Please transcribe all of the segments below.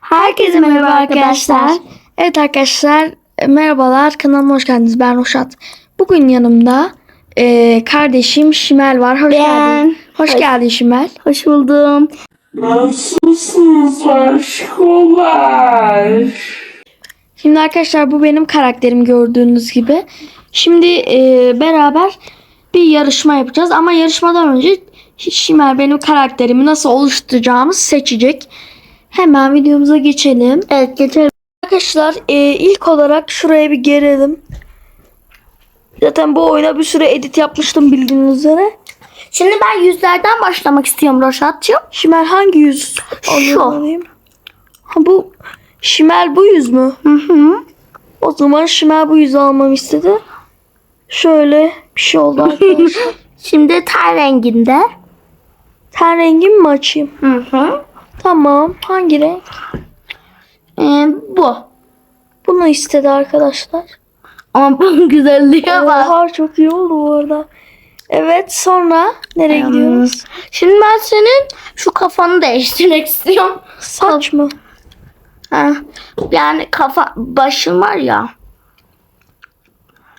Herkese merhaba arkadaşlar. Evet arkadaşlar e, merhabalar kanalıma hoş geldiniz. Ben Roşat. Bugün yanımda e, kardeşim Şimel var. Hoş Ben. geldin. Hoş, geldin Şimel. Hoş buldum. Nasılsınız aşkolar? Şimdi arkadaşlar bu benim karakterim gördüğünüz gibi. Şimdi e, beraber bir yarışma yapacağız. Ama yarışmadan önce Şimel benim karakterimi nasıl oluşturacağımızı seçecek. Hemen videomuza geçelim. Evet geçelim. Arkadaşlar e, ilk olarak şuraya bir gelelim. Zaten bu oyuna bir sürü edit yapmıştım bildiğiniz üzere. Şimdi ben yüzlerden başlamak istiyorum Roşat'cığım. Şimel hangi yüz? Şu. alayım? Ha bu Şimel bu yüz mü? Hı hı. O zaman Şimel bu yüzü almamı istedi. Şöyle bir şey oldu arkadaşlar. Şimdi ten renginde. Ten rengimi mi açayım? Hı hı. Tamam. Hangi renk? Ee, bu. Bunu istedi arkadaşlar. Ama bunun güzelliğe bak. Oha çok iyi oldu bu arada. Evet sonra nereye Hmm. gidiyoruz? Şimdi ben senin şu kafanı değiştirmek istiyorum. Saç mı? Ha. Yani kafa başın var ya.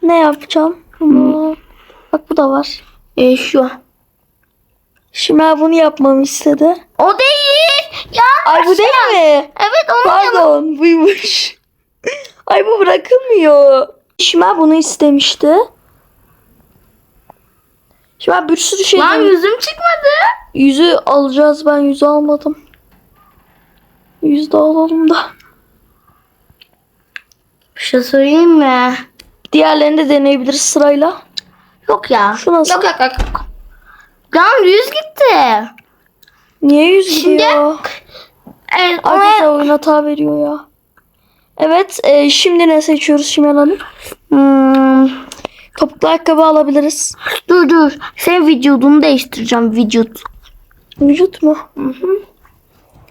Ne yapacağım? Bunu- Bak bu da var. E, şu. Şimal bunu yapmamı istedi. O değil. Ya. Ay bu değil mi? Evet onu Pardon buymuş. Ay bu bırakılmıyor. Şimal bunu istemişti. Şimal bir sürü şey Lan yüzüm çıkmadı. Yüzü alacağız ben yüzü almadım. Yüzü de alalım da. Bir şey söyleyeyim mi? Diğerlerini de deneyebiliriz sırayla. Yok ya. Şu nasıl? Yok yok yok. Lan yüz gitti. Niye yüz Şimdi- gidiyor? Evet, Arkadaşlar ona... oyun hata veriyor ya. Evet e, şimdi ne seçiyoruz Şimal Hanım? Hmm, Topuklu ayakkabı alabiliriz. dur dur. Senin vücudunu değiştireceğim vücut. Vücut mu?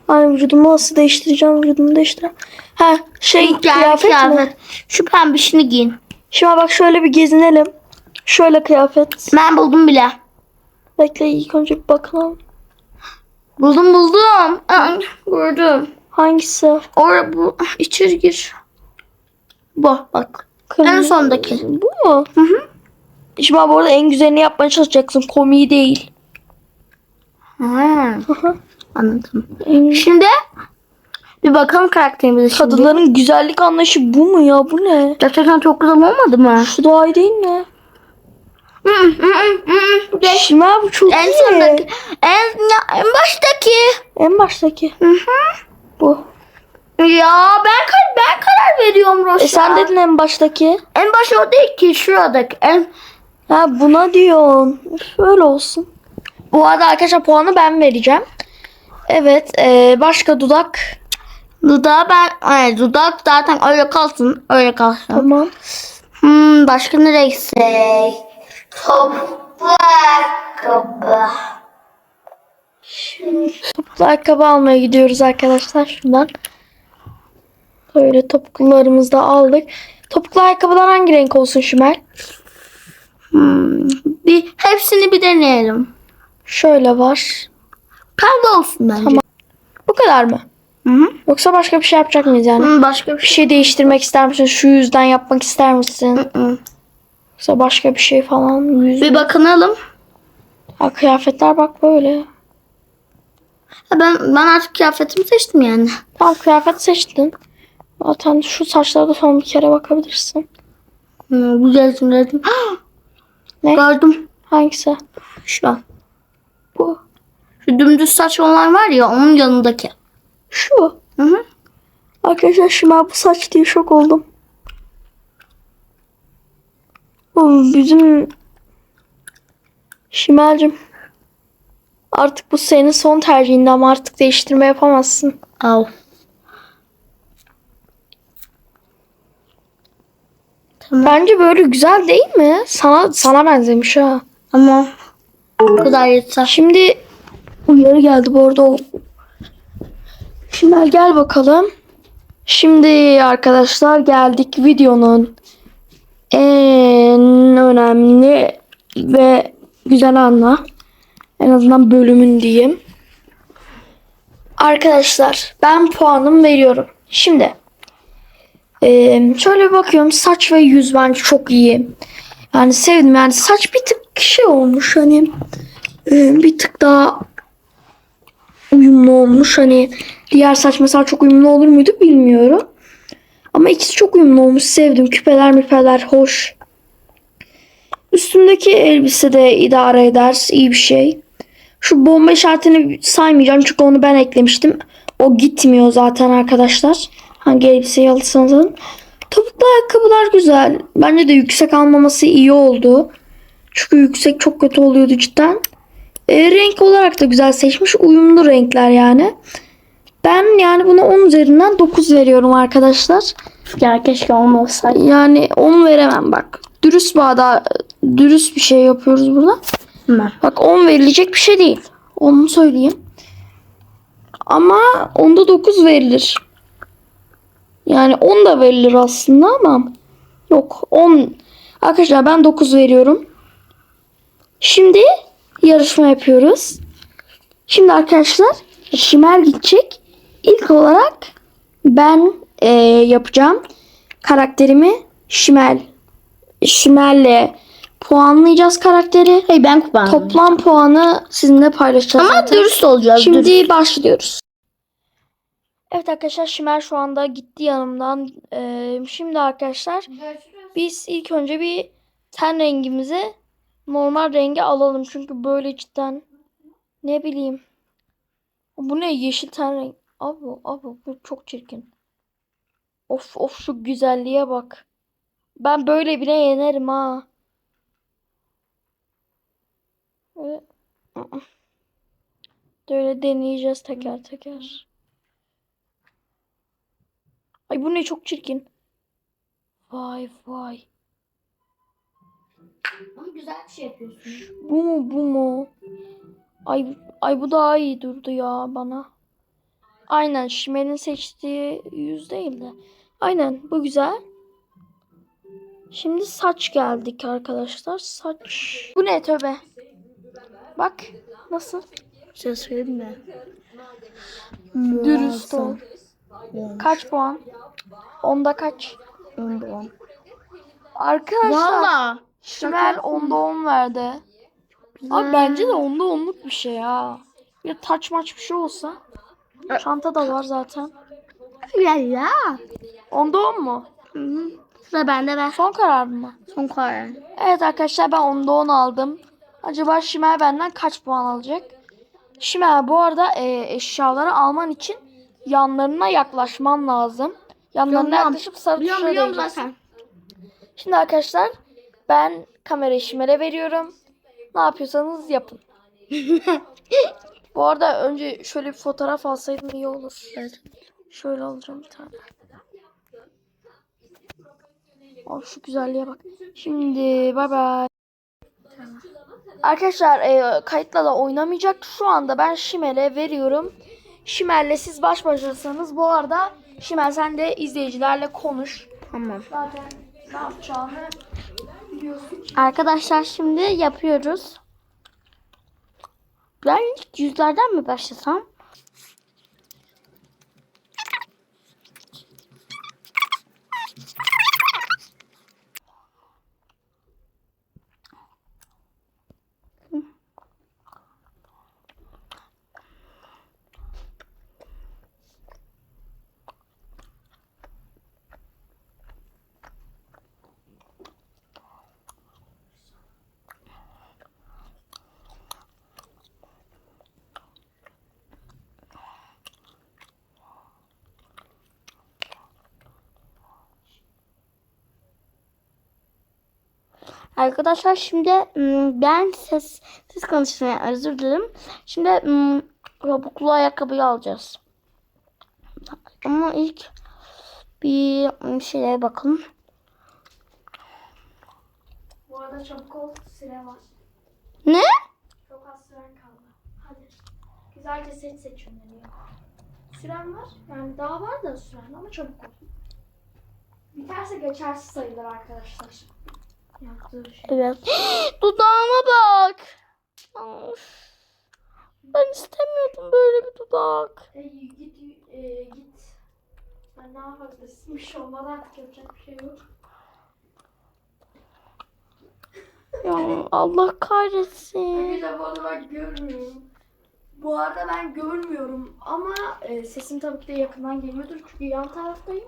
Hani vücudumu nasıl değiştireceğim? Vücudumu değiştireceğim. Ha şey Gel, kıyafet, mi? Şu pembişini giyin. Şimdi bak şöyle bir gezinelim. Şöyle kıyafet. Ben buldum bile. Bekle ilk önce bir bakalım. Buldum buldum. Gördüm. Hangisi? Orada bu. içeri gir. Bu bak. Kırmızı. En sondaki. Bu mu? Hı hı. Şimdi bu arada en güzelini yapmaya çalışacaksın. Komiği değil. Ha, anladım. En- Şimdi bir bakalım karakterimize şimdi. Kadınların güzellik anlayışı bu mu ya? Bu ne? Gerçekten çok güzel olmadı mı? Şu daha iyi değil mi? Şimdi bu çok En iyi. sondaki. En, en baştaki. En baştaki. Hı hı. Bu. Ya ben kar ben karar veriyorum Roşa. E sen dedin en baştaki. En baş o değil ki şuradaki. En Ha buna diyorsun. Öyle olsun. Bu arada arkadaşlar puanı ben vereceğim. Evet. e, başka dudak. dudağı ben ay, dudak zaten öyle kalsın. Öyle kalsın. Tamam. Hmm, başka nereye gitsek? Toplu ayakkabı. Topuklu ayakkabı almaya gidiyoruz arkadaşlar şuradan. Böyle topuklularımızı da aldık. Topuklu ayakkabılar hangi renk olsun Şimal? Hmm, bir hepsini bir deneyelim. Şöyle var. Pembe olsun bence. Tamam. Bu kadar mı? Hı hı. Yoksa başka bir şey yapacak mıyız yani? Hmm, başka bir Bir şey. şey değiştirmek ister misin? Şu yüzden yapmak ister misin? Hı. Yoksa başka bir şey falan? Yüz... Bir bakınalım. Ha, kıyafetler bak böyle. Ha, ben ben artık kıyafetimi seçtim yani. Tamam kıyafet seçtin. Zaten şu saçlara da son bir kere bakabilirsin. Hmm, güzel dedim. Ne? Gördüm. Hangisi? Şu. Bu. Şu dümdüz saç olan var ya onun yanındaki. Şu. Hı hı. Arkadaşlar şimdi bu saç diye şok oldum. Oğlum bizim Şimal'cim artık bu senin son tercihinde ama artık değiştirme yapamazsın. Al. Bence böyle güzel değil mi? Sana sana benzemiş ha. Ama bu kadar yeter. Şimdi uyarı geldi bu arada. Şimdi gel bakalım. Şimdi arkadaşlar geldik videonun en önemli ve güzel anla. En azından bölümün diyeyim. Arkadaşlar ben puanımı veriyorum. Şimdi eee, şöyle bakıyorum saç ve yüz bence çok iyi. Yani sevdim yani saç bir tık şey olmuş hani bir tık daha uyumlu olmuş. Hani diğer saç mesela çok uyumlu olur muydu bilmiyorum. Ama ikisi çok uyumlu olmuş. Sevdim. Küpeler müpeler hoş. Üstümdeki elbise de idare eder. iyi bir şey. Şu bomba işaretini saymayacağım çünkü onu ben eklemiştim. O gitmiyor zaten arkadaşlar. Hangi elbiseyi alırsanız alın. Topuklu ayakkabılar güzel. Bence de yüksek almaması iyi oldu. Çünkü yüksek çok kötü oluyordu cidden. E, renk olarak da güzel seçmiş. Uyumlu renkler yani. Ben yani buna 10 üzerinden 9 veriyorum arkadaşlar. Ya keşke olmasaydı. Yani 10 veremem bak. Dürüst bağda dürüst bir şey yapıyoruz burada. Ben. Bak 10 verilecek bir şey değil. Onu söyleyeyim. Ama onda 9 verilir. Yani 10 da verilir aslında ama yok 10. Arkadaşlar ben 9 veriyorum. Şimdi yarışma yapıyoruz. Şimdi arkadaşlar Şimer gidecek. İlk olarak ben eee, yapacağım. Karakterimi Şimel Şimer'le puanlayacağız karakteri. Hey ben kullandım. Toplam puanı sizinle paylaşacağız. Ama zaten. dürüst olacağız. Şimdi dürüst. başlıyoruz. Evet arkadaşlar Şimer şu anda gitti yanımdan. Ee, şimdi arkadaşlar biz ilk önce bir ten rengimizi normal rengi alalım. Çünkü böyle cidden ne bileyim. Bu ne yeşil ten rengi. Abi abi bu çok çirkin. Of of şu güzelliğe bak. Ben böyle bile yenerim ha. Böyle... Böyle deneyeceğiz teker teker. Ay bu ne çok çirkin. Vay vay. Ama güzel bir şey yapıyorsun. Bu mu bu mu? Ay ay bu daha iyi durdu ya bana. Aynen Şimer'in seçtiği yüz değil de. Aynen bu güzel. Şimdi saç geldik arkadaşlar. Saç. Bu ne tövbe. Bak nasıl? Bir şey söyleyeyim mi? Dürüst ol. Kaç puan? Onda kaç? Arkadaşlar Valla. Şimer onda 10 verdi. Abi bence de onda 10'luk bir şey ya. Bir taç maç bir şey olsa. Çanta da var zaten. Ya ya. Onda 10 mu? Hı. Sıra bende ver. Son karar mı? Son karar. Evet arkadaşlar ben onda 10 aldım. Acaba Şimer benden kaç puan alacak? Şimer bu arada e, eşyaları alman için yanlarına yaklaşman lazım. Yanlarına Biliyorum, yaklaşıp sarı Biliyorum tuşa biliyorum zaten. Şimdi arkadaşlar ben kamerayı Şimer'e veriyorum. Ne yapıyorsanız yapın. Bu arada önce şöyle bir fotoğraf alsaydım iyi olur. Evet. Şöyle alacağım bir tane. Oh şu güzelliğe bak. Şimdi bay bay. Arkadaşlar e, kayıtla da oynamayacak. Şu anda ben Şimer'e veriyorum. Şimer'le siz baş başasanız bu arada Şimer sen de izleyicilerle konuş. Tamam. Zaten ne yapacağını biliyorsun. Arkadaşlar şimdi yapıyoruz. Ben ilk yüzlerden mi başlasam? Arkadaşlar şimdi ım, ben ses ses konuşmaya özür dilerim. Şimdi ım, topuklu ayakkabıyı alacağız. Ama ilk bir ım, şeye bakalım. Bu arada çabuk ol süre var. Ne? Çok az süren kaldı. Hadi. Güzelce seç seçimleri yap. Süren var. Yani daha var da süren ama çabuk ol. Biterse geçersiz sayılır arkadaşlar. Yaptığı şey. Evet. Dudağıma bak. Of. Ben istemiyordum böyle bir dudak. E, git e, git. Ben ne yapabilirsin? Bir şey olmadı artık yapacak bir şey yok. Ya Allah kahretsin. Bir de bu arada ben görmüyorum. Bu arada ben görmüyorum ama e, sesim tabii ki de yakından geliyordur çünkü yan taraftayım.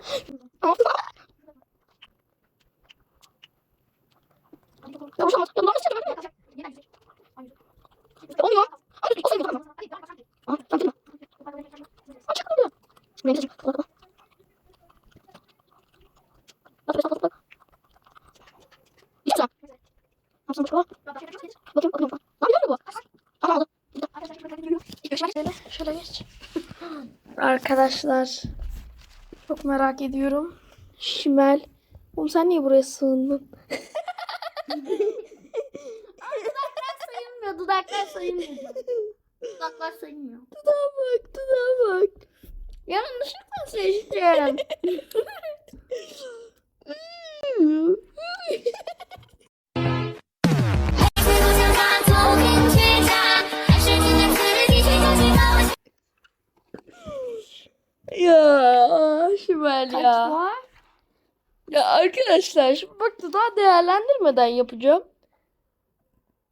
Arkadaşlar çok merak ediyorum. Şimel. Oğlum sen niye buraya sığındın? Arkadaşlar şimdi bak dudağı değerlendirmeden yapacağım.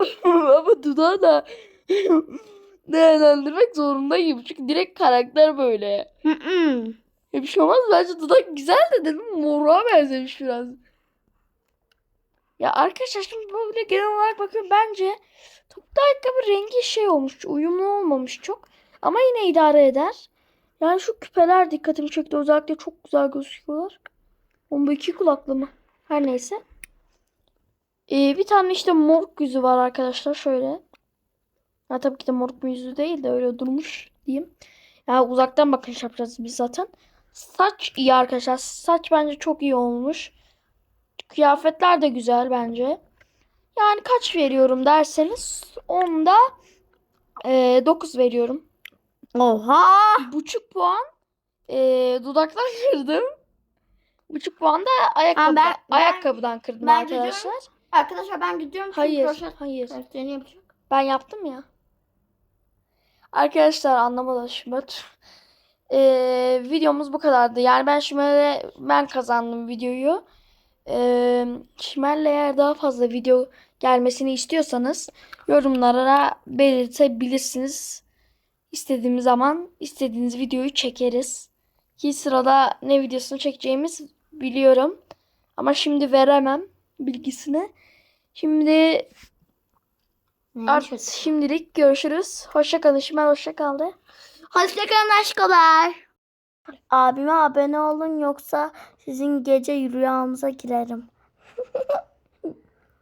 Ama dudağı da değerlendirmek zorundayım. Çünkü direkt karakter böyle. Ya bir şey olmaz bence dudak güzel de dedim moruğa benzemiş biraz. Ya arkadaşlar şimdi böyle genel olarak bakıyorum bence topuklu ayakkabı rengi şey olmuş uyumlu olmamış çok. Ama yine idare eder. Yani şu küpeler dikkatimi çekti özellikle çok güzel gözüküyorlar. Bu iki kulaklı mı? Her neyse. Ee, bir tane işte moruk yüzü var arkadaşlar şöyle. Ha, tabii ki de bir yüzü değil de öyle durmuş diyeyim. Yani uzaktan bakış yapacağız biz zaten. Saç iyi arkadaşlar. Saç bence çok iyi olmuş. Kıyafetler de güzel bence. Yani kaç veriyorum derseniz 10'da 9 veriyorum. Oha. Buçuk puan e, dudaktan kırdım. Buçuk puan da ayakkabı, ben- ben- ayakkabıdan kırdım ben arkadaşlar. Arkadaşlar ben gidiyorum. çünkü Hayır, kroşe hayır. derslerini yapacak. Ben yaptım ya. Arkadaşlar anlamadı Şubat. Ee, videomuz bu kadardı. Yani ben Şimal'e ben kazandım videoyu. Ee, Şimal'le eğer daha fazla video gelmesini istiyorsanız yorumlara belirtebilirsiniz. İstediğimiz zaman istediğiniz videoyu çekeriz. Ki sırada ne videosunu çekeceğimiz biliyorum. Ama şimdi veremem bilgisini. Şimdi Artık şimdilik görüşürüz. Hoşça kalın. Şimal hoşça kaldı. Hoşçakalın aşkolar. Abime abone olun yoksa sizin gece rüyanıza girerim.